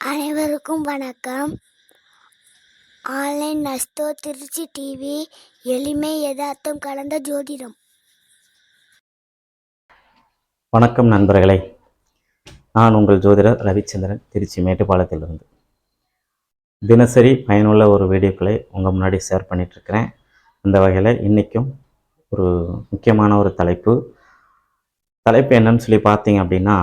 அனைவருக்கும் வணக்கம். Online நஸ்தோ Trichy TV எளிமை யதார்த்தம் கலந்த ஜோதிடம். வணக்கம் நண்பர்களே. நான் உங்கள் ஜோதிடர் ரவிச்சந்திரன் திருச்சி மேட்டுப்பாளையத்திலிருந்து. தினசரி பயனுள்ள ஒரு வீடியோக்களை உங்கள் முன்னாடி ஷேர் பண்ணிகிட்ருக்கிறேன் அந்த வகையில் இன்றைக்கும் ஒரு முக்கியமான ஒரு தலைப்பு. தலைப்பு என்னன்னு சொல்லி பார்த்தீங்க அப்படின்னா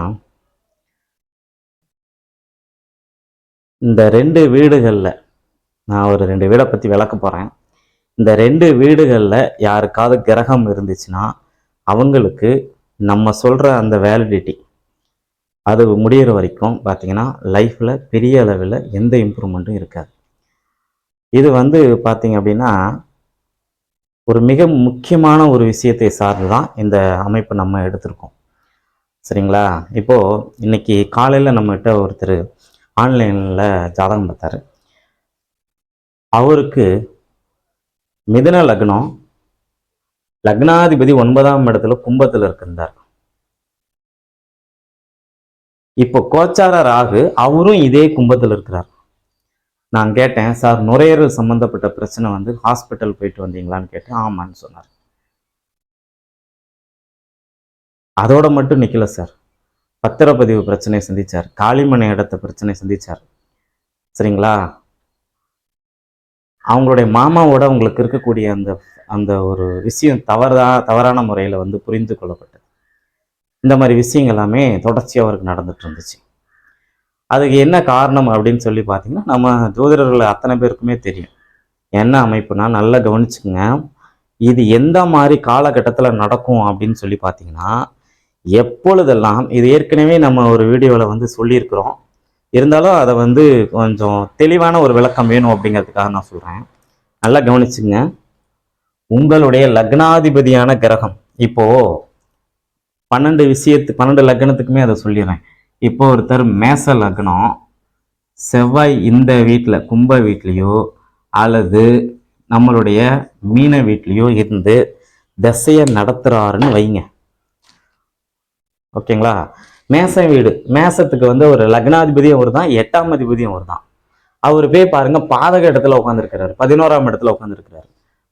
இந்த ரெண்டு வீடுகளில் நான் ஒரு ரெண்டு வீடை பற்றி விளக்க போகிறேன் இந்த ரெண்டு வீடுகளில் யாருக்காவது கிரகம் இருந்துச்சுன்னா அவங்களுக்கு நம்ம சொல்கிற அந்த வேலிடிட்டி அது முடிகிற வரைக்கும் பார்த்தீங்கன்னா லைஃப்பில் பெரிய அளவில் எந்த இம்ப்ரூவ்மெண்ட்டும் இருக்காது. இது வந்து பார்த்தீங்க அப்படின்னா ஒரு மிக முக்கியமான ஒரு விஷயத்தை சார்ந்து தான் இந்த அமைப்பு நம்ம எடுத்திருக்கோம். சரிங்களா? இப்போது இன்னைக்கு காலையில் நம்மகிட்ட ஒருத்தர் ஆன்லைனில் ஜாதகம் பார்த்தாரு. அவருக்கு மிதன லக்னம் லக்னாதிபதி ஒன்பதாம் இடத்துல கும்பத்தில் இருக்கின்றார். இப்போ கோச்சார ராகு அவரும் இதே கும்பத்தில் இருக்கிறார். நான் கேட்டேன் சார் நுரையீரல் சம்பந்தப்பட்ட பிரச்சனை வந்து ஹாஸ்பிட்டல் போயிட்டு வந்தீங்களான்னு கேட்டேன். ஆமான்னு சொன்னார். அதோட மட்டும் நிற்கல சார். பத்திரப்பதிவு பிரச்சனையை சந்திச்சார். காளிமனை இடத்த பிரச்சனை சந்திச்சார். சரிங்களா? அவங்களுடைய மாமாவோட உங்களுக்கு இருக்கக்கூடிய அந்த அந்த ஒரு விஷயம் தவறா தவறான முறையில் வந்து புரிந்து கொள்ளப்பட்டது. இந்த மாதிரி விஷயங்கள் எல்லாமே தொடர்ச்சியாக அவருக்கு நடந்துட்டு இருந்துச்சு. அதுக்கு என்ன காரணம் அப்படின்னு சொல்லி பார்த்தீங்கன்னா நம்ம ஜோதிடர்கள் அத்தனை பேருக்குமே தெரியும். என்ன அமைப்புனா நல்லா கவனிச்சுங்க இது எந்த மாதிரி காலகட்டத்தில் நடக்கும் அப்படின்னு சொல்லி பார்த்தீங்கன்னா எப்பொழுதெல்லாம் இது ஏற்கனவே நம்ம ஒரு வீடியோவில் வந்து சொல்லியிருக்கிறோம். இருந்தாலும் அதை வந்து கொஞ்சம் தெளிவான ஒரு விளக்கம் வேணும் அப்படிங்கிறதுக்காக நான் சொல்கிறேன் நல்லா கவனிச்சுங்க. உங்களுடைய லக்னாதிபதியான கிரகம். இப்போ பன்னெண்டு விஷயத்து பன்னெண்டு லக்னத்துக்குமே அதை சொல்லிடுறேன். இப்போ ஒருத்தர் மேச லக்னம் செவ்வாய் இந்த வீட்டில் கும்ப வீட்லேயோ அல்லது நம்மளுடைய மீன வீட்லேயோ இருந்து திசையை நடத்துகிறாருன்னு வைங்க. ஓகேங்களா? மேசம் வீடு. மேசத்துக்கு வந்து ஒரு லக்னாதிபதியும் அவர் தான் எட்டாம் அதிபதியும் அவர் தான் அவர் போய் பாருங்க பாதக இடத்துல உட்காந்துருக்கிறாரு பதினோராம் இடத்துல உட்காந்துருக்கிறாரு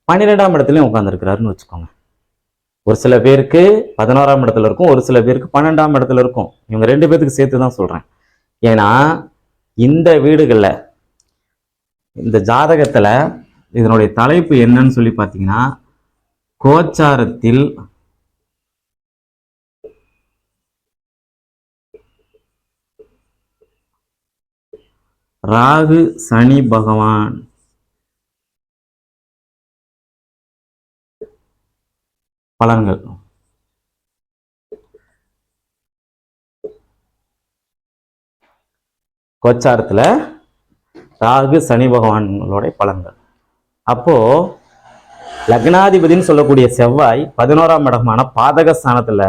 பன்னிரெண்டாம் இடத்துலையும் உட்காந்துருக்கிறாருன்னு வச்சுக்கோங்க. ஒரு சில பேருக்கு பதினோராம் இடத்துல இருக்கும் ஒரு சில பேருக்கு பன்னெண்டாம் இடத்துல இருக்கும். இவங்க ரெண்டு பேத்துக்கு சேர்த்து தான் சொல்கிறேன் ஏன்னா இந்த வீடுகளில் இந்த ஜாதகத்தில் இதனுடைய தலைப்பு என்னன்னு சொல்லி பார்த்தீங்கன்னா கோச்சாரத்தில் ராகு சனி பகவான். பலன்கள். கோச்சாரத்தில் ராகு சனி பகவான்களுடைய பலன்கள். அப்போ லக்னாதிபதினு சொல்லக்கூடிய செவ்வாய் பதினோராம் இடமான பாதக ஸ்தானத்தில்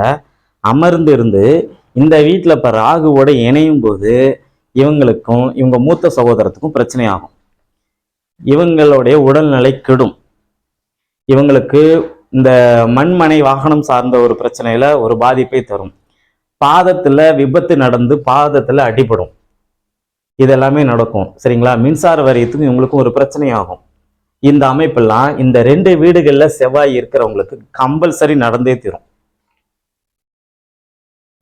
அமர்ந்து இருந்து இந்த வீட்டில் இப்போ ராகுவோட இணையும் போது இவங்களுக்கும் இவங்க மூத்த சகோதரத்துக்கும் பிரச்சனை ஆகும் இவங்களுடைய உடல்நிலை கெடும். இவங்களுக்கு இந்த மண்மனை வாகனம் சார்ந்த ஒரு பிரச்சனையில ஒரு பாதிப்பை தரும். பாதத்துல விபத்து நடந்து பாதத்துல அடிபடும். இதெல்லாமே நடக்கும். சரிங்களா? மின்சார வரியத்துக்கும் இவங்களுக்கும் ஒரு பிரச்சனை ஆகும் இந்த அமைப்பெல்லாம் இந்த ரெண்டு வீடுகளில் செவ்வாய் இருக்கிறவங்களுக்கு கம்பல்சரி நடந்தே தீரும்.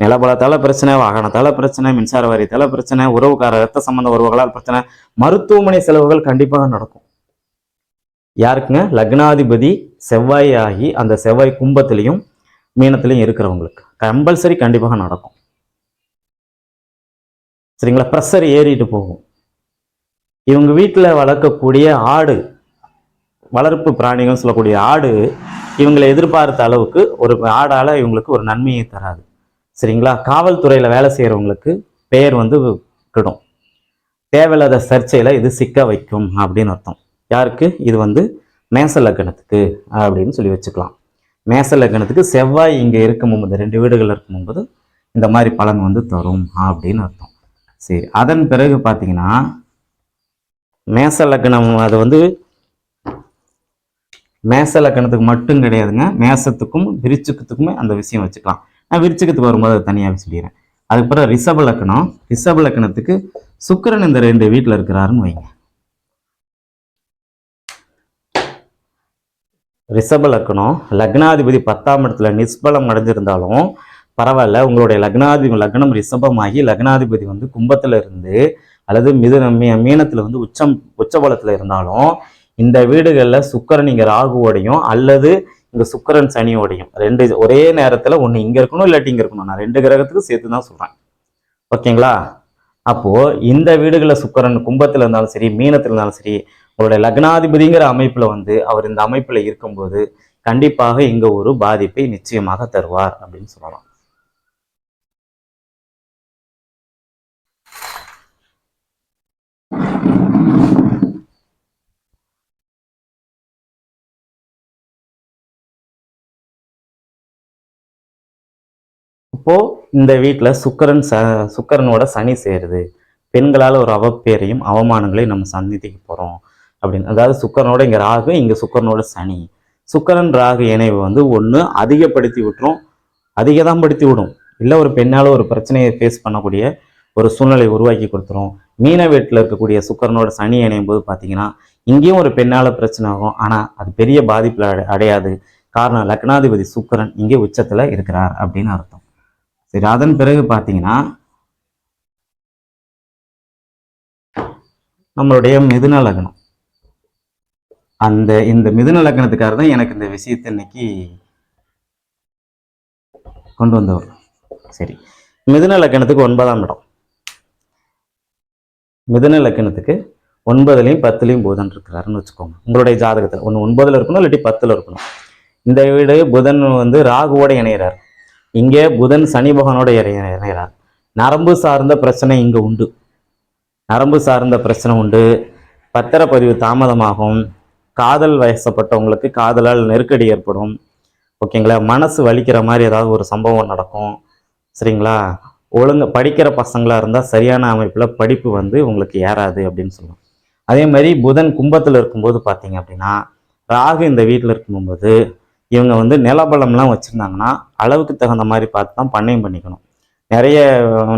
நிலபலத்தால பிரச்சனை வாகனத்தால பிரச்சனை மின்சார வாரியத்தால பிரச்சனை உறவுக்கார ரத்த சம்பந்த உறவுகளால் பிரச்சனை மருத்துவமனை செலவுகள் கண்டிப்பாக நடக்கும். யாருக்குங்க? லக்னாதிபதி செவ்வாய் ஆகி அந்த செவ்வாய் கும்பத்திலையும் மீனத்திலையும் இருக்கிறவங்களுக்கு. கம்பல்சரி கண்டிப்பாக நடக்கும். சரிங்களா? ப்ரெஷர் ஏறிட்டு போகும். இவங்க வீட்டில் வளர்க்கக்கூடிய ஆடு வளர்ப்பு பிராணிகள் சொல்லக்கூடிய ஆடு இவங்களை எதிர்பார்த்த அளவுக்கு ஒரு ஆடால இவங்களுக்கு ஒரு நன்மையை தராது. சரிங்களா? காவல்துறையில் வேலை செய்கிறவங்களுக்கு பெயர் வந்து கிடும். தேவையில்லாத சர்ச்சையில் இது சிக்க வைக்கும் அப்படின்னு அர்த்தம். யாருக்கு? இது வந்து மேச லக்னத்துக்கு அப்படின்னு சொல்லி வச்சுக்கலாம். மேச லக்னத்துக்கு செவ்வாய் இங்கே இருக்கும் போது ரெண்டு வீடுகள் இருக்கும் போது இந்த மாதிரி பலன் வந்து தரும் அப்படின்னு அர்த்தம். சரி அதன் பிறகு பார்த்தீங்கன்னா மேச லக்னம் அது வந்து மேச லக்கணத்துக்கு மட்டும் கிடையாதுங்க. மேசத்துக்கும் விரிச்சுக்கத்துக்குமே அந்த விஷயம் வச்சுக்கலாம். நான் விருச்சிக்கத்துக்கு வரும்போது அதை தனியாக சொல்லிடுறேன். அதுக்கப்புறம் ரிஷப லக்கணம். ரிஷப லக்கணத்துக்கு சுக்கிரன் இந்த ரெண்டு வீட்டில் இருக்கிறாருன்னு வைங்க. ரிஷப லக்னம் லக்னாதிபதி பத்தாம் இடத்துல நிஷ்பலம் அடைஞ்சிருந்தாலும் பரவாயில்ல உங்களுடைய லக்னாதிபதி லக்னம் ரிஷபமாகி லக்னாதிபதி வந்து கும்பத்தில் இருந்து அல்லது மிதுன மீ மீனத்தில் வந்து உச்சம் உச்சபலத்தில் இருந்தாலும் இந்த வீடுகளில் சுக்கரன் இங்கே ராகுவோடையும் அல்லது இந்த சுக்கரன் சனியோடையும். ரெண்டு ஒரே நேரத்துல ஒண்ணு இங்க இருக்கணும் இல்லாட்டி இங்க இருக்கணும். நான் ரெண்டு கிரகத்துக்கும் சேர்த்து தான் சொல்றேன். ஓகேங்களா? அப்போ இந்த வீடுகளில் சுக்கரன் கும்பத்துல இருந்தாலும் சரி மீனத்தில் இருந்தாலும் சரி உங்களுடைய லக்னாதிபதிங்கிற அமைப்புல வந்து அவர் இந்த அமைப்புல இருக்கும்போது கண்டிப்பாக இங்கே ஒரு பாதிப்பை நிச்சயமாக தருவார் அப்படின்னு சொல்லலாம். இப்போது இந்த வீட்டில் சுக்கரன் ச சுக்கரனோட சனி சேருது. பெண்களால் ஒரு அவப்பேரையும் அவமானங்களையும் நம்ம சந்திக்க போகிறோம் அப்படின்னு அதாவது சுக்கரனோட இங்கே ராகு இங்கே சுக்கரனோட சனி. சுக்கரன் ராகு இணைவு வந்து ஒன்று அதிகப்படுத்தி விட்டுரும் அதிகதான் படுத்தி விடும். இல்லை ஒரு பெண்ணால் ஒரு பிரச்சனையை ஃபேஸ் பண்ணக்கூடிய ஒரு சூழ்நிலை உருவாக்கி கொடுத்துரும். மீன வீட்டில் இருக்கக்கூடிய சுக்கரனோட சனி இணையும் போது பார்த்தீங்கன்னா இங்கேயும் ஒரு பெண்ணால் பிரச்சனை ஆகும் ஆனால் அது பெரிய பாதிப்பில் அடை அடையாது. காரணம் லக்னாதிபதி சுக்கரன் இங்கே உச்சத்தில் இருக்கிறார் அப்படின்னு அர்த்தம். சரி அதன் பிறகு பார்த்தீங்கன்னா நம்மளுடைய மிதுன லக்னம். அந்த இந்த மிதுன லக்னத்துக்காக தான் எனக்கு இந்த விஷயத்தை இன்னைக்கு கொண்டு வந்தவர். சரி மிதுன லக்னத்துக்கு ஒன்பதாம் இடம். மிதுன லக்னத்துக்கு ஒன்பதுலையும் பத்துலையும் புதன் இருக்கிறாருன்னு வச்சுக்கோங்க. உங்களுடைய ஜாதகத்தில் ஒன்று ஒன்பதுல இருக்கணும் இல்லாட்டி பத்துல இருக்கணும். இந்த வீடு புதன் வந்து ராகுவோட இணையிறார். இங்கே புதன் சனி பகவானோட இணை- இணைகிறார். நரம்பு சார்ந்த பிரச்சனை இங்கே உண்டு. நரம்பு சார்ந்த பிரச்சனை உண்டு. பத்திரப்பதிவு தாமதமாகும். காதல் வயசப்பட்டவங்களுக்கு காதலால் நெருக்கடி ஏற்படும். ஓகேங்களா? மனசு வலிக்கிற மாதிரி ஏதாவது ஒரு சம்பவம் நடக்கும். சரிங்களா? ஒழுங்கு படிக்கிற பசங்களாக இருந்தால் சரியான அமைப்பில் படிப்பு வந்து உங்களுக்கு ஏறாது அப்படின்னு சொல்லுவோம். அதே மாதிரி புதன் கும்பத்தில் இருக்கும்போது பார்த்தீங்க அப்படின்னா ராகு இந்த வீட்டில் இருக்கும்போது இவங்க வந்து நிலபலம்லாம் வச்சுருந்தாங்கன்னா அளவுக்கு தகுந்த மாதிரி பார்த்து தான் பண்ணையும் பண்ணிக்கணும். நிறைய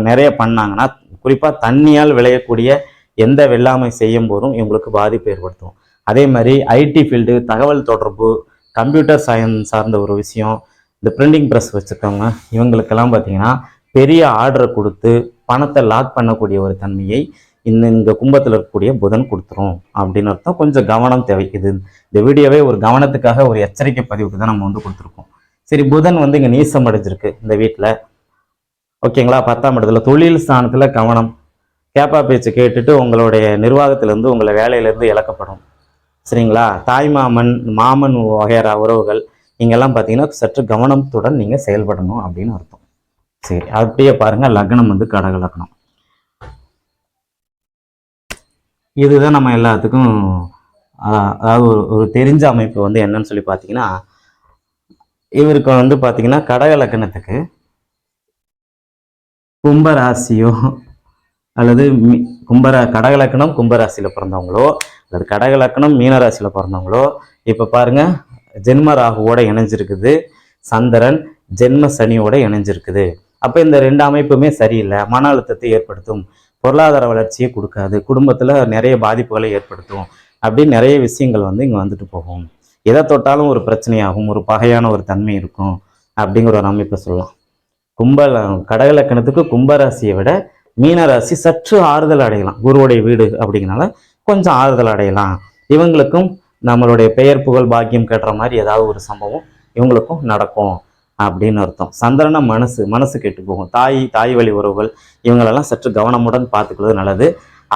நிறைய பண்ணாங்கன்னா குறிப்பாக தண்ணியால் விளையக்கூடிய எந்த வெள்ளாமை செய்யும் போதும் இவங்களுக்கு பாதிப்பு ஏற்படுத்தும். அதே மாதிரி ஐடி ஃபீல்டு தகவல் தொடர்பு கம்ப்யூட்டர் சயின்ஸ் சார்ந்த ஒரு விஷயம் இந்த பிரிண்டிங் ப்ரெஸ் வச்சுருக்கவங்க இவங்களுக்கெல்லாம் பார்த்தீங்கன்னா பெரிய ஆர்டரை கொடுத்து பணத்தை லாக் பண்ணக்கூடிய ஒரு தன்மையை இந்த இந்த கும்பத்தில் இருக்கக்கூடிய புதன் கொடுத்துரும் அப்படின்னு அர்த்தம். கொஞ்சம் கவனம் தேவை இது இந்த வீடியோவே ஒரு கவனத்துக்காக ஒரு எச்சரிக்கை பதிவுக்கு தான் நம்ம வந்து கொடுத்துருக்கோம். சரி புதன் வந்து இங்கே நீசம் அடைஞ்சிருக்கு இந்த வீட்டில் ஓகேங்களா? பத்தாம் இடத்துல தொழில் ஸ்தானத்தில் கவனம். கேப்பா பேச்சு கேட்டுட்டு உங்களுடைய நிர்வாகத்திலேருந்து உங்களை வேலையிலேருந்து இழக்கப்படும். சரிங்களா? தாய் மாமன் மாமன் வகையறா உறவுகள் இங்கெல்லாம் பார்த்தீங்கன்னா சற்று கவனத்துடன் நீங்கள் செயல்படணும் அப்படின்னு அர்த்தம். சரி அப்படியே பாருங்கள் லக்னம் வந்து கடக லக்னம் இதுதான் நம்ம எல்லாத்துக்கும் அதாவது ஒரு ஒரு தெரிஞ்ச அமைப்பு வந்து என்னன்னு சொல்லி பார்த்தீங்கன்னா இவருக்கு வந்து பார்த்தீங்கன்னா கடக லக்கணத்துக்கு கும்பராசியோ அல்லது மி- கும்பரா கடகலக்கணம் கும்பராசியில் பிறந்தவங்களோ அல்லது கடகலக்கணம் மீனராசியில் பிறந்தவங்களோ இப்போ பாருங்க ஜென்ம ராகுவோட இணைஞ்சிருக்குது சந்திரன் ஜென்ம சனியோட இணைஞ்சிருக்குது. அப்போ இந்த ரெண்டு அமைப்புமே சரியில்லை மன அழுத்தத்தை ஏற்படுத்தும். பொருளாதார வளர்ச்சியை கொடுக்காது. குடும்பத்தில் நிறைய பாதிப்புகளை ஏற்படுத்தும். அப்படின்னு நிறைய விஷயங்கள் வந்து இங்கே வந்துட்டு போகும். எதை தொட்டாலும் ஒரு பிரச்சனையாகும். ஒரு பகையான ஒரு தன்மை இருக்கும். அப்படிங்கிற ஒரு அமைப்பை சொல்லலாம். கும்ப கடகலக்கணத்துக்கு கும்பராசியை விட மீனராசி சற்று ஆறுதல் அடையலாம். குருவுடைய வீடு அப்படிங்கிறனால கொஞ்சம் ஆறுதல் அடையலாம். இவங்களுக்கும் நம்மளுடைய பெயர் புகழ் பாக்கியம் கட்டுற மாதிரி ஏதாவது ஒரு சம்பவம் இவங்களுக்கும் நடக்கும். அப்படின்னு அர்த்தம். சந்திரனா மனசு மனசு கெட்டு போகும். தாய் தாய் வழி உறவுகள் இவங்களெல்லாம் சற்று கவனமுடன் பார்த்துக்கிறது நல்லது.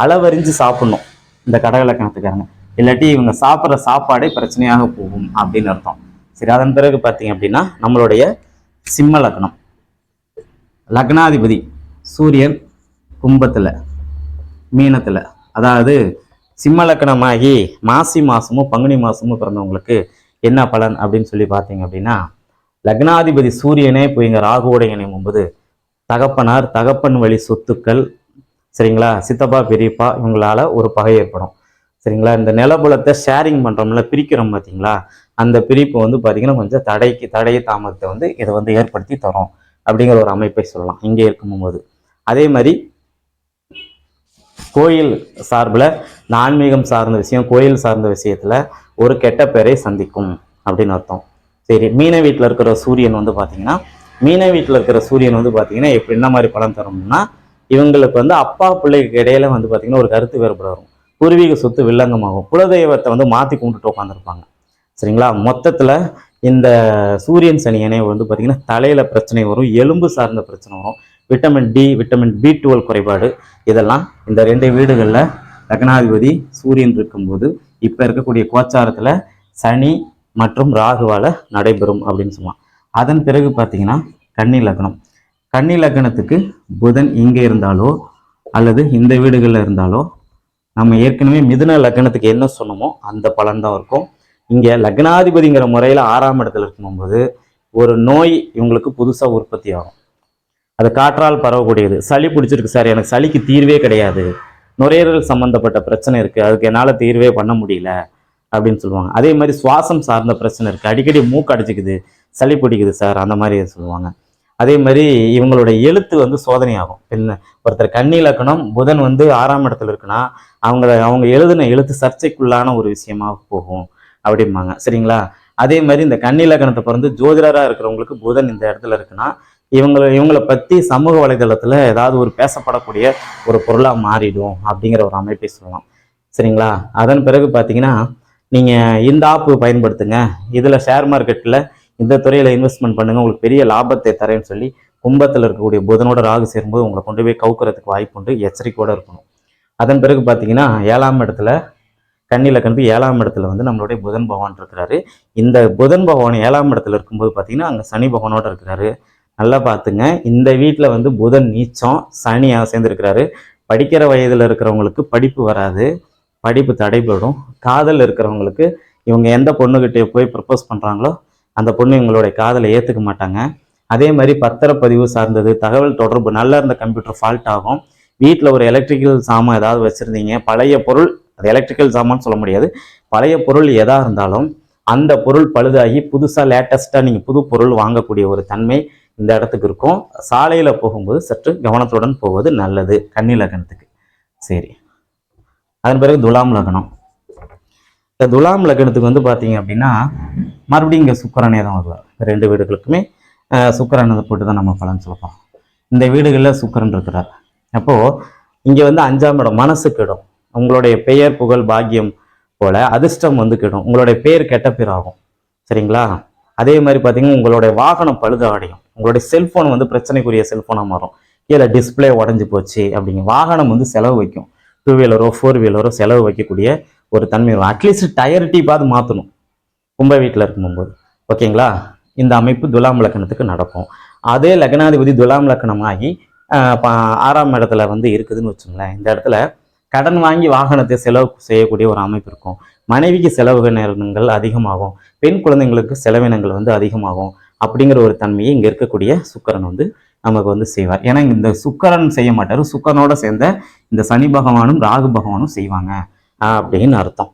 அளவறிஞ்சு சாப்பிடணும். இந்த கடகலக்கணத்துக்காரங்க இல்லாட்டி இவங்க சாப்பிட்ற சாப்பாடே பிரச்சனையாக போகும் அப்படின்னு அர்த்தம். சரி அதன் பிறகு பார்த்தீங்க அப்படின்னா நம்மளுடைய சிம்ம லக்னம். லக்னாதிபதி சூரியன் கும்பத்தில் மீனத்தில். அதாவது சிம்ம லக்னமாகி மாசி மாதமும் பங்குனி மாதமும் பிறந்தவங்களுக்கு என்ன பலன் அப்படின்னு சொல்லி பார்த்தீங்க அப்படின்னா லக்னாதிபதி சூரியனே இப்போ இங்கே ராகுவோட இணையும் போது தகப்பனார் தகப்பன் வழி சொத்துக்கள் சரிங்களா? சித்தப்பா பெரியப்பா இவங்களால ஒரு பகை ஏற்படும். சரிங்களா? இந்த நிலபுலத்தை ஷேரிங் பண்ணுறோம்ல பிரிக்கிறோம் பார்த்தீங்களா அந்த பிரிப்பு வந்து பார்த்தீங்கன்னா கொஞ்சம் தடைக்கு தடை தாமதத்தை வந்து இதை வந்து ஏற்படுத்தி தரும் அப்படிங்கிற ஒரு அமைப்பை சொல்லலாம். இங்கே இருக்கும்போது அதே மாதிரி கோயில் சார்பில் இந்த ஆன்மீகம் சார்ந்த விஷயம் கோயில் சார்ந்த விஷயத்தில் ஒரு கெட்ட பெயரை சந்திக்கும் அப்படின்னு அர்த்தம். சரி மீன வீட்டில் இருக்கிற சூரியன் வந்து பார்த்தீங்கன்னா மீன வீட்டில் இருக்கிற சூரியன் வந்து பார்த்தீங்கன்னா எப்படி என்ன மாதிரி பலன் தரும்னா இவங்களுக்கு வந்து அப்பா பிள்ளைக்கு இடையில வந்து பார்த்தீங்கன்னா ஒரு கருத்து வேறுபாடு வரும். பூர்வீக சொத்து வில்லங்கமாகும். குலதெய்வத்தை வந்து மாற்றி கும்பிட்டுட்டு உட்காந்துருப்பாங்க சரிங்களா? மொத்தத்தில் இந்த சூரியன் சனி இணைவு வந்து பார்த்தீங்கன்னா தலையில் பிரச்சனை வரும் எலும்பு சார்ந்த பிரச்சனை வரும். Vitamin D vitamin B twelve குறைபாடு இதெல்லாம் இந்த ரெண்டு வீடுகளில் லக்னாதிபதி சூரியன் இருக்கும்போது இப்போ இருக்கக்கூடிய கோச்சாரத்தில் சனி மற்றும் ராகுவால் நடைபெறும் அப்படின்னு சொல்லலாம் அதன் பிறகு பார்த்தீங்கன்னா கன்னி லக்னம். கன்னி லக்னத்துக்கு புதன் இங்கே இருந்தாலோ அல்லது இந்த வீடுகளில் இருந்தாலோ நம்ம ஏற்கனவே மிதுன லக்னத்துக்கு என்ன சொன்னோமோ அந்த பலன் தான் இருக்கும். இங்கே லக்னாதிபதிங்கிற முறையில் ஆறாம் இடத்துல இருக்கும்போது ஒரு நோய் இவங்களுக்கு புதுசாக உற்பத்தி ஆகும். அது காற்றால் பரவக்கூடியது. சளி பிடிச்சிருக்கு சார். எனக்கு சளிக்கு தீர்வே கிடையாது. நுரையீரல் சம்மந்தப்பட்ட பிரச்சனை இருக்குது அதுக்கு என்னால் தீர்வே பண்ண முடியல. அப்படின்னு சொல்லுவாங்க. அதே மாதிரி சுவாசம் சார்ந்த பிரச்சனை இருக்குது அடிக்கடி மூக்கு அடிச்சுக்குது சளி பிடிக்குது சார் அந்த மாதிரி சொல்லுவாங்க. அதே மாதிரி இவங்களோட எழுத்து வந்து சோதனையாகும். என்ன ஒருத்தர் கண்ணிலக்கணம் இலக்கணம் புதன் வந்து ஆறாம் இடத்துல இருக்குன்னா அவங்க அவங்க எழுதின எழுத்து சர்ச்சைக்குள்ளான ஒரு விஷயமா போகும் அப்படிம்பாங்க. சரிங்களா? அதே மாதிரி இந்த கண்ணிலக்கணத்தை பிறந்து ஜோதிடராக இருக்கிறவங்களுக்கு புதன் இந்த இடத்துல இருக்குன்னா இவங்களை இவங்களை பற்றி சமூக வலைதளத்தில் ஏதாவது ஒரு பேசப்படக்கூடிய ஒரு பொருளாக மாறிடும் அப்படிங்கிற ஒரு அமைப்பை சொல்லலாம் சரிங்களா? அதன் பிறகு பார்த்தீங்கன்னா நீங்கள் இந்த ஆப்பு பயன்படுத்துங்க. இதில் ஷேர் மார்க்கெட்டில் இந்த துறையில் இன்வெஸ்ட்மெண்ட் பண்ணுங்க. உங்களுக்கு பெரிய லாபத்தை தரேன்னு சொல்லி கும்பத்தில் இருக்கக்கூடிய புதனோட ராகு சேரும்போது உங்களை கொண்டு போய் கவுக்கிறதுக்கு வாய்ப்பு உண்டு. எச்சரிக்கையோடு இருக்கணும். அதன் பிறகு பார்த்தீங்கன்னா ஏழாம் இடத்துல கண்ணியில் கண்டு ஏழாம் இடத்துல வந்து நம்மளுடைய புதன் பகவான் இருக்கிறாரு. இந்த புதன் பகவான் ஏழாம் இடத்துல இருக்கும்போது பார்த்தீங்கன்னா அங்கே சனி பகவானோட இருக்கிறாரு. நல்லா பார்த்துங்க இந்த வீட்டில் வந்து புதன் நீச்சம் சனி சேர்ந்துருக்கிறாரு. படிக்கிற வயதில் இருக்கிறவங்களுக்கு படிப்பு வராது. படிப்பு தடைபடும். காதல் இருக்கிறவங்களுக்கு இவங்க எந்த பொண்ணுகிட்ட போய் ப்ரப்போஸ் பண்ணுறாங்களோ அந்த பொண்ணு இவங்களுடைய காதலை ஏற்றுக்க மாட்டாங்க. அதே மாதிரி பத்திரப்பதிவு சார்ந்தது தகவல் தொடர்பு நல்லா இருந்த கம்ப்யூட்டர் ஃபால்ட் ஆகும். வீட்டில் ஒரு எலக்ட்ரிக்கல் சாமான் ஏதாவது வச்சுருந்தீங்க பழைய பொருள் அது எலக்ட்ரிக்கல் சாமான்னு சொல்ல முடியாது. பழைய பொருள் எதாக இருந்தாலும் அந்த பொருள் பழுதாகி புதுசாக லேட்டஸ்ட்டாக நீங்கள் புது பொருள் வாங்கக்கூடிய ஒரு தன்மை இந்த இடத்துக்கு இருக்கும். சாலையில் போகும்போது சற்று கவனத்துடன் போவது நல்லது கன்னி சரி. அதன் பிறகு துலாம் லக்னம். இந்த துலாம் லக்னத்துக்கு வந்து பார்த்தீங்க அப்படின்னா மறுபடியும் இங்கே சுக்கரனே தான் வருவார். இந்த ரெண்டு வீடுகளுக்குமே அஹ், போட்டு தான் நம்ம பலன் சொல்லப்போம். இந்த வீடுகளில் சுக்கரன் இருக்கிறார். அப்போது இங்கே வந்து அஞ்சாம் இடம் மனசு கெடும். உங்களுடைய பெயர் புகழ் பாக்கியம் போல அதிர்ஷ்டம் வந்து கெடும். உங்களுடைய பேர் கெட்ட பேர் ஆகும். சரிங்களா? அதே மாதிரி பார்த்தீங்கன்னா உங்களுடைய வாகனம் பழுத அடையும். உங்களுடைய செல்ஃபோன் வந்து பிரச்சனைக்குரிய செல்ஃபோனாக மாறும். கீழே டிஸ்பிளே உடஞ்சி போச்சு அப்படிங்க வாகனம் வந்து செலவு வைக்கும். டூ வீலரோ ஃபோர் வீலரோ செலவு வைக்கக்கூடிய ஒரு தன்மை வரும் அட்லீஸ்ட் டயர் டீப்பாவது மாற்றணும் கும்ப வீட்டில் இருக்கும்போது. ஓகேங்களா இந்த அமைப்பு துலாம் லக்கணத்துக்கு நடக்கும். அதே லக்னாதிபதி துலாம் லக்கணமாகி ஆறாம் இடத்துல வந்து இருக்குதுன்னு வச்சுங்களேன். இந்த இடத்துல கடன் வாங்கி வாகனத்தை செலவு செய்யக்கூடிய ஒரு அமைப்பு இருக்கும். மனைவிக்கு செலவினங்கள் அதிகமாகும். பெண் குழந்தைங்களுக்கு செலவினங்கள் வந்து அதிகமாகும். அப்படிங்கிற ஒரு தன்மையை இங்கே இருக்கக்கூடிய சுக்கரன் வந்து நமக்கு வந்து செய்வார். ஏன்னா இந்த சுக்கரன் செய்ய மாட்டார். சுக்கரனோட சேர்ந்த இந்த சனி பகவானும் ராகு பகவானும் செய்வாங்க அப்படின்னு அர்த்தம்.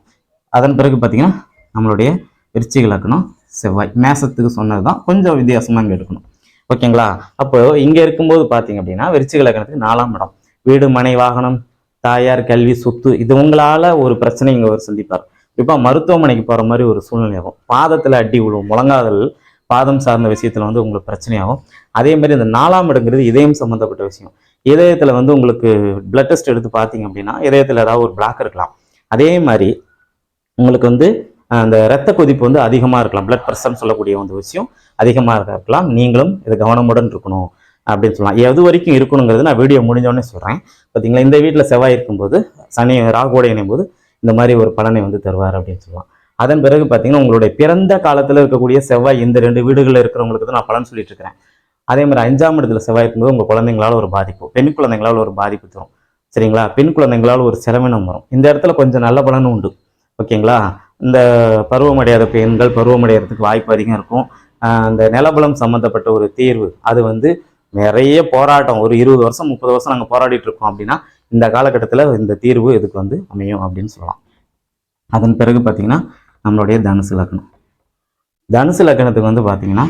அதன் பிறகு பார்த்தீங்கன்னா நம்மளுடைய விருச்சிக லக்கணம் செவ்வாய். மேசத்துக்கு சொன்னது தான் கொஞ்சம் வித்தியாசமாக இங்கே எடுக்கணும். ஓகேங்களா? அப்போ இங்கே இருக்கும்போது பார்த்தீங்க அப்படின்னா விருச்சிக லக்கணத்துக்கு நாலாம் இடம். வீடு மனை வாகனம் தாயார் கல்வி சொத்து இது உங்களால் ஒரு பிரச்சனை இங்கே ஒரு சந்திப்பார். இப்போ மருத்துவமனைக்கு போகிற மாதிரி ஒரு சூழ்நிலை ஆகும். பாதத்தில் அடி விழும் முழங்காதல் பாதம் சார்ந்த விஷயத்தில் வந்து உங்களுக்கு பிரச்சனையாகும். அதே மாதிரி இந்த நாலாம் இடங்கிறது இதயம் சம்மந்தப்பட்ட விஷயம். இதயத்தில் வந்து உங்களுக்கு பிளட் டெஸ்ட் எடுத்து பார்த்தீங்க அப்படின்னா இதயத்தில் ஏதாவது ஒரு பிளாக் இருக்கலாம். அதே மாதிரி உங்களுக்கு வந்து அந்த இரத்த கொதிப்பு வந்து அதிகமாக இருக்கலாம். பிளட் ப்ரெஷர்னு சொல்லக்கூடிய ஒரு விஷயம் அதிகமாக இருக்கலாம். நீங்களும் இது கவனமுடன் இருக்கணும் அப்படின்னு சொல்லலாம். எது வரைக்கும் இருக்கணுங்கிறது நான் வீடியோ முடிஞ்சோடனே சொல்கிறேன் பார்த்தீங்களா இந்த வீட்டில் செவ்வாய் இருக்கும்போது சனி ராகுவோட இணையும் போது இந்த மாதிரி ஒரு பலனை வந்து தருவார் அப்படின்னு சொல்லலாம். அதன் பிறகு பார்த்தீங்கன்னா உங்களுடைய பிறந்த காலத்தில் இருக்கக்கூடிய செவ்வாய் இந்த ரெண்டு வீடுகளில் இருக்கிறவங்களுக்கு தான் நான் பலன் சொல்லிட்டு இருக்கிறேன். அதே மாதிரி அஞ்சாம் இடத்துல செவ்வாய் இருக்கும்போது உங்கள் குழந்தைங்களால் ஒரு பாதிப்பு பெண் குழந்தைங்களால் ஒரு பாதிப்பு தரும். சரிங்களா? பெண் குழந்தைங்களால் ஒரு செலவினம் வரும். இந்த இடத்துல கொஞ்சம் நல்ல பலனும் உண்டு. ஓகேங்களா? இந்த பருவமடையாத பெண்கள் பருவமடைகிறதுக்கு வாய்ப்பு அதிகம் இருக்கும். அந்த நிலபலம் சம்மந்தப்பட்ட ஒரு தீர்வு அது வந்து நிறைய போராட்டம். ஒரு இருபது வருஷம் முப்பது வருஷம் நாங்கள் போராடிட்டு இருக்கோம் அப்படின்னா இந்த காலகட்டத்தில் இந்த தீர்வு இதுக்கு வந்து அமையும் அப்படின்னு சொல்லலாம். அதன் பிறகு பார்த்தீங்கன்னா நம்மளுடைய தனுசு லக்னம் தனுசு லக்னத்துக்கு வந்து பார்த்தீங்கன்னா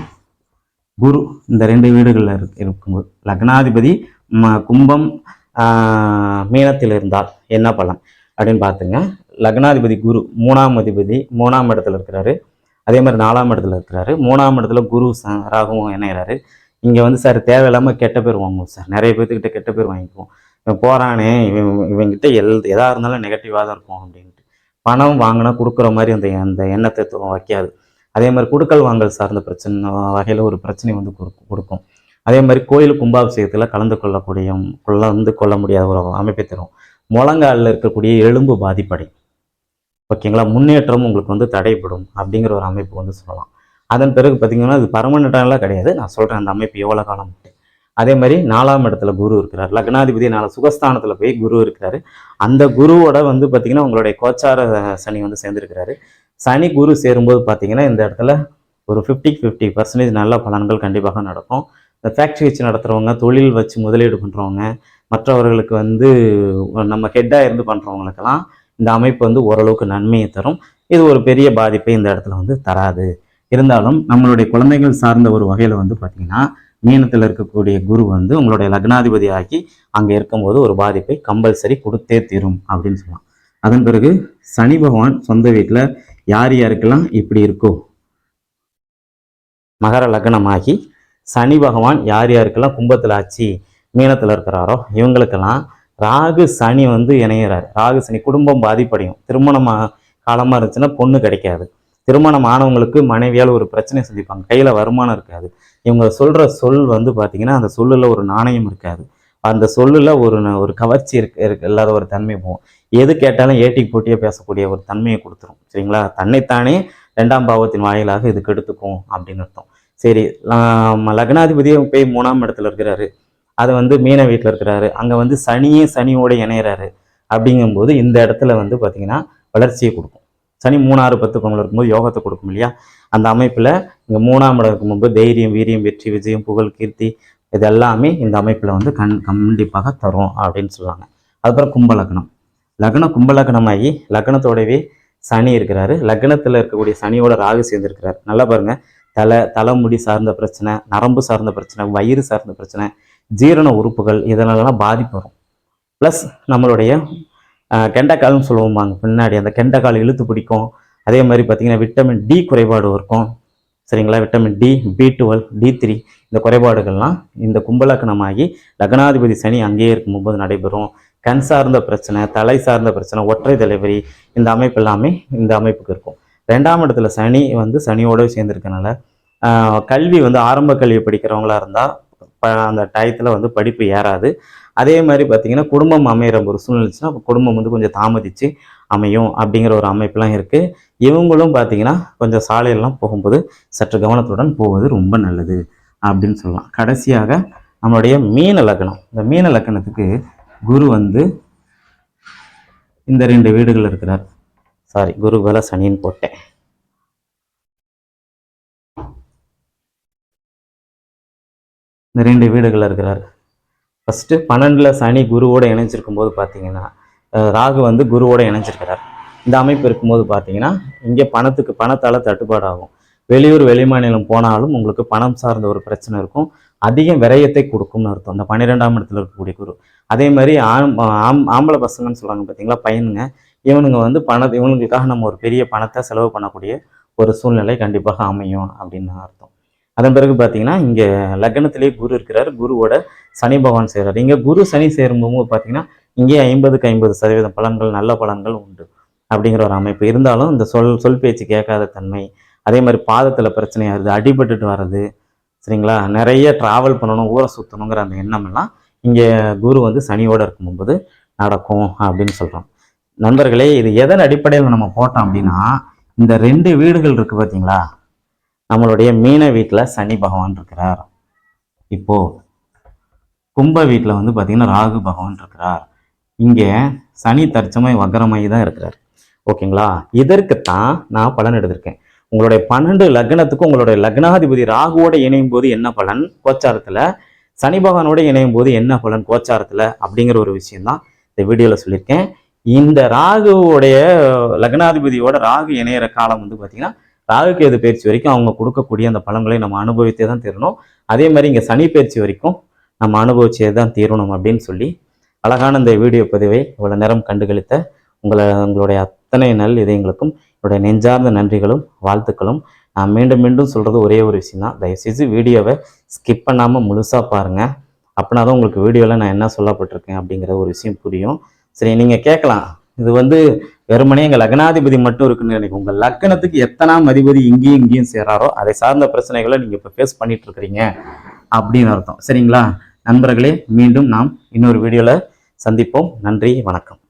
குரு இந்த ரெண்டு வீடுகளில் இருக்கும்போது லக்னாதிபதி ம கும்பம் மீனத்தில் இருந்தால் என்ன பலன்? அப்படின்னு பார்த்துங்க லக்னாதிபதி குரு மூணாம் அதிபதி மூணாம் இடத்துல இருக்கிறாரு. அதே மாதிரி நாலாம் இடத்துல இருக்கிறாரு. மூணாம் இடத்துல குரு ச- ராகுவும் இணையிறாரு. இங்கே வந்து சார் தேவையில்லாமல் கெட்ட பேர் வாங்குவோம் சார். நிறைய பேர்த்துக்கிட்ட கெட்ட பேர் வாங்கிக்குவோம். இவன் போகிறானே இவன் இவங்கிட்ட எல் எதாக இருந்தாலும் நெகட்டிவாக தான் இருக்கும் அப்படின்னு. பணம் வாங்கினா கொடுக்குற மாதிரி அந்த அந்த எண்ணத்தை வைக்காது. அதே மாதிரி கொடுக்கல் வாங்கல் சார்ந்த பிரச்சனை வகையில் ஒரு பிரச்சனை வந்து கொடுக்கும் கொடுக்கும். அதே மாதிரி கோயில் கும்பாபிஷேகத்தில் கலந்து கொள்ளக்கூடிய கலந்து கொள்ள முடியாத ஒரு அமைப்பை தரும். முழங்காலில் இருக்கக்கூடிய எலும்பு பாதிப்படை. ஓகேங்களா? முன்னேற்றம் உங்களுக்கு வந்து தடைப்படும் அப்படிங்கிற ஒரு அமைப்பு வந்து சொல்லலாம். அதன் பிறகு பார்த்தீங்கன்னா இது பர்மனெண்ட்டாலாம் கிடையாது. நான் சொல்கிறேன் அந்த அமைப்பு எவ்வளோ காலம் அதே மாதிரி நாலாம் இடத்துல குரு இருக்கிறார். லக்னாதிபதி நாலு சுகஸ்தானத்தில் போய் குரு இருக்கிறாரு. அந்த குருவோட வந்து பார்த்தீங்கன்னா உங்களுடைய கோச்சார சனி வந்து சேர்ந்துருக்கிறாரு. சனி குரு சேரும்போது பார்த்தீங்கன்னா இந்த இடத்துல ஒரு ஃபிஃப்டி ஃபிஃப்டி பர்சன்டேஜ் நல்ல பலன்கள் கண்டிப்பாக நடக்கும். இந்த ஃபேக்ட்ரி வச்சு நடத்துகிறவங்க தொழில் வச்சு முதலீடு பண்ணுறவங்க மற்றவர்களுக்கு வந்து நம்ம ஹெட்டாக இருந்து பண்ணுறவங்களுக்கெல்லாம் இந்த அமைப்பு வந்து ஓரளவுக்கு நன்மையை தரும். இது ஒரு பெரிய பாதிப்பை இந்த இடத்துல வந்து தராது. இருந்தாலும் நம்மளுடைய குழந்தைகள் சார்ந்த ஒரு வகையில் வந்து பார்த்திங்கன்னா மீனத்தில் இருக்கக்கூடிய குரு வந்து உங்களுடைய லக்னாதிபதி ஆகி அங்கே இருக்கும்போது ஒரு பாதிப்பை கம்பல்சரி கொடுத்தே தீரும் அப்படின்னு சொல்லலாம். அதன் பிறகு சனி பகவான் சொந்த வீட்டில் யார் யாருக்கெல்லாம் இப்படி இருக்கோ மகர லக்னமாகி சனி பகவான் யார் யாருக்கெல்லாம் கும்பத்தில் ஆச்சு மீனத்தில் இருக்கிறாரோ இவங்களுக்கெல்லாம் ராகு சனி வந்து இணையிறாரு. ராகு சனி குடும்பம் பாதிப்படையும். திருமணமாக காலமாக இருந்துச்சுன்னா பொண்ணு கிடைக்காது. திருமணம் ஆனவங்களுக்கு மனைவியால் ஒரு பிரச்சனை சந்திப்பாங்க. கையில் வருமானம் இருக்காது. இவங்க சொல்கிற சொல் வந்து பார்த்திங்கன்னா அந்த சொல்லில் ஒரு நாணயம் இருக்காது. அந்த சொல்லில் ஒரு ந- ஒரு கவர்ச்சி இருக்கு இல்லாத ஒரு தன்மை போகும். எது கேட்டாலும் ஏட்டிக்கு போட்டியாக பேசக்கூடிய ஒரு தன்மையை கொடுத்துரும். சரிங்களா? தன்னைத்தானே ரெண்டாம் பாவத்தின் வாயிலாக இது கெடுத்துக்கும் அப்படின்னு அர்த்தம். சரி ஆம், லக்னாதிபதியும் போய் மூணாம் இடத்துல இருக்கிறாரு. அது வந்து மீன வீட்டில் இருக்கிறாரு. அங்கே வந்து சனியே சனியோடு இணையிறாரு. அப்படிங்கும்போது இந்த இடத்துல வந்து பார்த்தீங்கன்னா வளர்ச்சியை கொடுக்கும். சனி மூணாறு பத்து பங்குல இருக்கும்போது யோகத்தை கொடுக்கும் இல்லையா? அந்த அமைப்பில் இங்கே மூணாம் இடம் இருக்கும்போது தைரியம் வீரியம் வெற்றி விஜயம் புகழ் கீர்த்தி இது எல்லாமே இந்த அமைப்பில் வந்து கண் கண்டிப்பாக தரும் அப்படின்னு சொல்லுவாங்க அதுக்கப்புறம் கும்ப லக்னம். லக்னம் லக்னத்தோடவே சனி இருக்கிறாரு. லக்னத்தில் இருக்கக்கூடிய சனியோட ராகு சேர்ந்துருக்கிறார். நல்லா பாருங்க. தலை தலைமுடி சார்ந்த பிரச்சனை நரம்பு சார்ந்த பிரச்சனை வயிறு சார்ந்த பிரச்சனை ஜீரண உறுப்புகள் இதனாலலாம் பாதிப்பு வரும். ப்ளஸ் நம்மளுடைய கெண்டைக்கால்னு சொல்லுவோம்மாங்க பின்னாடி அந்த கெண்டைக்கால் இழுத்து பிடிக்கும். அதே மாதிரி பார்த்தீங்கன்னா விட்டமின் டி குறைபாடு இருக்கும். சரிங்களா? Vitamin D B twelve D three இந்த குறைபாடுகள்லாம் இந்த கும்பலக்கணமாகி லக்னாதிபதி சனி அங்கேயே இருக்கும்போது நடைபெறும். கண் சார்ந்த பிரச்சனை தலை சார்ந்த பிரச்சனை ஒற்றை தலைவரி இந்த அமைப்பு எல்லாமே இந்த அமைப்புக்கு இருக்கும். ரெண்டாம் இடத்துல சனி வந்து சனியோடு சேர்ந்துருக்கனால கல்வி வந்து ஆரம்ப கல்வி படிக்கிறவங்களா இருந்தால் அந்த டயத்தில் வந்து படிப்பு ஏறாது. அதே மாதிரி பார்த்தீங்கன்னா குடும்பம் அமையிற ஒரு சூழ்நிலைச்சுன்னா குடும்பம் வந்து கொஞ்சம் தாமதித்து அமையும் அப்படிங்கிற ஒரு அமைப்பெலாம் இருக்குது இவங்களும் பார்த்தீங்கன்னா கொஞ்சம் சாலையெல்லாம் போகும்போது சற்று கவனத்துடன் போவது ரொம்ப நல்லது அப்படின்னு சொல்லலாம். கடைசியாக நம்மளுடைய மீன லக்னம் இந்த மீன லக்னத்துக்கு குரு வந்து இந்த ரெண்டு வீடுகள் இருக்கிறார். சாரி குரு வேலை சனின்னு போட்டேன். இந்த ரெண்டு வீடுகள் இருக்கிறார். ஃபஸ்ட்டு பன்னெண்டில் சனி குருவோடு இணைஞ்சிருக்கும் போது பார்த்தீங்கன்னா ராகு வந்து குருவோட இணைஞ்சிருக்கிறார். இந்த அமைப்பு இருக்கும்போது பார்த்தீங்கன்னா இங்கே பணத்துக்கு பணத்தால் தட்டுப்பாடு ஆகும் வெளியூர் வெளிமாநிலம் போனாலும் உங்களுக்கு பணம் சார்ந்த ஒரு பிரச்சனை இருக்கும். அதிக விரயத்தை கொடுக்கும்னு அர்த்தம். அந்த பன்னிரெண்டாம் இடத்துல இருக்கக்கூடிய குரு. அதே மாதிரி ஆம் ஆம் ஆம்பளை பசங்கன்னு சொல்கிறாங்க பார்த்தீங்களா பையனுங்க. இவனுங்க வந்து பணத்தை இவனுங்களுக்காக நம்ம ஒரு பெரிய பணத்தை செலவு பண்ணக்கூடிய ஒரு சூழ்நிலை கண்டிப்பாக அமையும் அப்படின்னு அர்த்தம். அதன் பிறகு பார்த்தீங்கன்னா இங்கே லக்னத்திலேயே குரு இருக்கிறார். குருவோட சனி பகவான் செய்கிறார் இங்கே குரு சனி சேரும்போது பார்த்தீங்கன்னா இங்கே ஐம்பதுக்கு ஐம்பது சதவீதம் பலன்கள் நல்ல பலன்கள் உண்டு அப்படிங்கிற ஒரு அமைப்பு. இருந்தாலும் இந்த சொல் சொல் பேச்சு கேட்காத தன்மை அதே மாதிரி பாதத்தில் பிரச்சனை வருது அடிபட்டுட்டு வர்றது சரிங்களா? நிறைய ட்ராவல் பண்ணணும் ஊரை சுற்றணுங்கிற அந்த எண்ணமெல்லாம் இங்கே குரு வந்து சனியோடு இருக்கும்போது நடக்கும் அப்படின்னு சொல்கிறோம் நண்பர்களே இது எதன் அடிப்படையில் நம்ம போட்டோம் அப்படின்னா இந்த ரெண்டு வீடுகள் இருக்குது பார்த்தீங்களா நம்மளுடைய மீன வீட்டில் சனி பகவான் இருக்கிறார். இப்போ கும்ப வீட்டில் வந்து பார்த்தீங்கன்னா ராகு பகவான் இருக்கிறார். இங்கே சனி தற்சமை வக்கரமாகி தான் இருக்கிறார். ஓகேங்களா இதற்குத்தான் நான் பலன் எடுத்திருக்கேன். உங்களுடைய பன்னெண்டு லக்னத்துக்கும் உங்களுடைய லக்னாதிபதி ராகுவோட இணையும் போது என்ன பலன்? கோச்சாரத்தில் சனி பகவானோட இணையும் போது என்ன பலன்? கோச்சாரத்தில் அப்படிங்கிற ஒரு விஷயம்தான் இந்த வீடியோவில் சொல்லியிருக்கேன். இந்த ராகுவோடைய லக்னாதிபதியோட ராகு இணையிற காலம் வந்து பார்த்தீங்கன்னா ராகுகேது பயிற்சி வரைக்கும் அவங்க கொடுக்கக்கூடிய அந்த பலன்களை நம்ம அனுபவித்தே தான் தீரணும். அதே மாதிரி இங்கே சனி பயிற்சி வரைக்கும் நம்ம அனுபவிச்சே தான் தீரணும் அப்படின்னு சொல்லி அழகான இந்த வீடியோ பதிவை இவ்வளோ நேரம் கண்டுகளித்த உங்களை உங்களுடைய அத்தனை நல் இதயங்களுக்கும் என்னுடைய நெஞ்சார்ந்த நன்றிகளும் வாழ்த்துக்களும். நான் மீண்டும் மீண்டும் சொல்கிறது ஒரே ஒரு விஷயம் தான் தயவுசெய்து வீடியோவை ஸ்கிப் பண்ணாமல் முழுசாக பாருங்கள் அப்படின்னா தான் உங்களுக்கு வீடியோவில் நான் என்ன சொல்லப்பட்டிருக்கேன் அப்படிங்கிற ஒரு விஷயம் புரியும். சரி நீங்கள் கேட்கலாம். இது வந்து வெறுமனே எங்கள் லக்னாதிபதி மட்டும் இருக்குன்னு நினைக்கும் உங்கள் லக்னத்துக்கு எத்தனாம் அதிபதி இங்கேயும் இங்கேயும் சேராரோ அதை சார்ந்த பிரச்சனைகளை நீங்கள் இப்போ ஃபேஸ் பண்ணிட்டு இருக்கிறீங்க அப்படின்னு அர்த்தம். சரிங்களா? நண்பர்களே மீண்டும் நாம் இன்னொரு வீடியோவில் சந்திப்போம். நன்றி வணக்கம்.